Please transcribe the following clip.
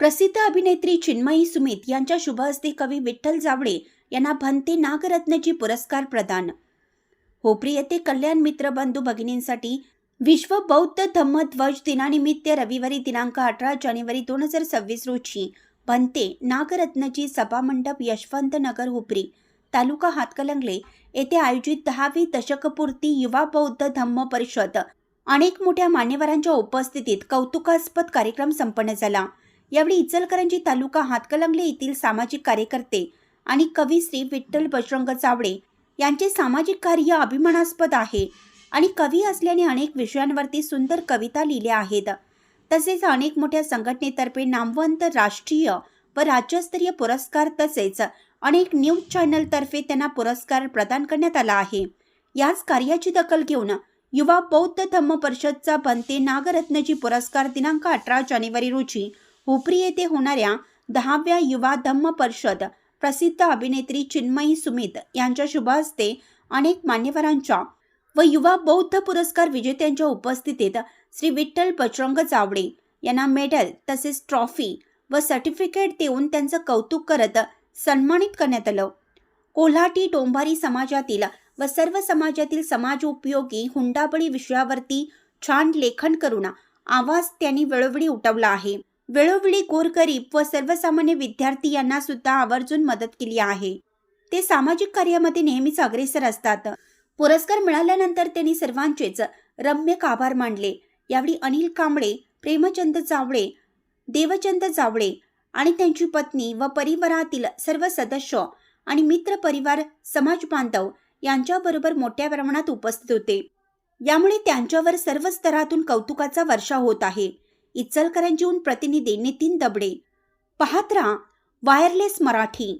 प्रसिद्ध अभिनेत्री चिन्मयी सुमित यांच्या शुभहस्ते कवी विठ्ठल जावळे यांना भंते नागरत्नजी पुरस्कार प्रदान. होपरी येथे कल्याण मित्र बंधू भगिनींसाठी विश्व बौद्ध धम्म ध्वज दिनानिमित्त रविवारी दिनांक अठरा जानेवारी दोन हजार सव्वीस रोजी भंते नागरत्नजी सभामंडप यशवंत नगर हुपरी तालुका हातकलंगले येथे आयोजित दहावी दशकपूर्ती युवा बौद्ध धम्म परिषद अनेक मोठ्या मान्यवरांच्या उपस्थितीत कौतुकास्पद कार्यक्रम संपन्न झाला. यावेळी इचलकरंजी तालुका हातकलंगले येथील सामाजिक कार्यकर्ते आणि कवी श्री विठ्ठल बजरंग चावडे यांचे सामाजिक कार्य अभिमानास्पद आहे आणि कवी असल्याने अनेक विषयांवरती सुंदर कविता लिहिल्या आहेत. तसेच अनेक मोठ्या संघटनेतर्फे नामवंत राष्ट्रीय व राज्यस्तरीय पुरस्कार तसेच अनेक न्यूज चॅनलतर्फे त्यांना पुरस्कार प्रदान करण्यात आला आहे. याच कार्याची दखल घेऊन युवा बौद्ध धम्म परिषदचा बनते नागरत्नजी पुरस्कार दिनांक अठरा जानेवारी रोजी हुपरी येथे होणाऱ्या दहाव्या युवा धम्म परिषद प्रसिद्ध अभिनेत्री चिन्मयी सुमित यांच्या शुभहस्ते अनेक मान्यवरांच्या व युवा बौद्ध पुरस्कार विजेत्यांच्या उपस्थितीत श्री विठ्ठल बजरंग चावडे यांना मेडल तसेच ट्रॉफी व सर्टिफिकेट देऊन त्यांचं कौतुक करत सन्मानित करण्यात आलं. कोल्हाटी डोंबारी समाजातील व सर्व समाजातील समाज उपयोगी हुंडाबळी विषयावरती छान लेखन करून आवाज त्यांनी वेळोवेळी उठवला आहे. वेळोवेळी गोरगरीब व सर्वसामान्य विद्यार्थी यांना सुद्धा आवर्जून मदत केली आहे. ते सामाजिक कार्यामध्ये नेहमीच अग्रेसर असतात. पुरस्कार मिळाल्यानंतर त्यांनी सर्वांचेच रम्य आभार मानले. यावेळी अनिल कांबळे प्रेमचंद जावळे देवचंद जावळे आणि त्यांची पत्नी व परिवारातील सर्व सदस्य आणि मित्र परिवार समाज बांधव यांच्याबरोबर मोठ्या प्रमाणात उपस्थित होते. यामुळे त्यांच्यावर सर्व स्तरातून कौतुकाचा वर्षा होत आहे. इचलकरंजीहून प्रतिनिधी नितीन दबडे. पाहत राहा वायरलेस मराठी.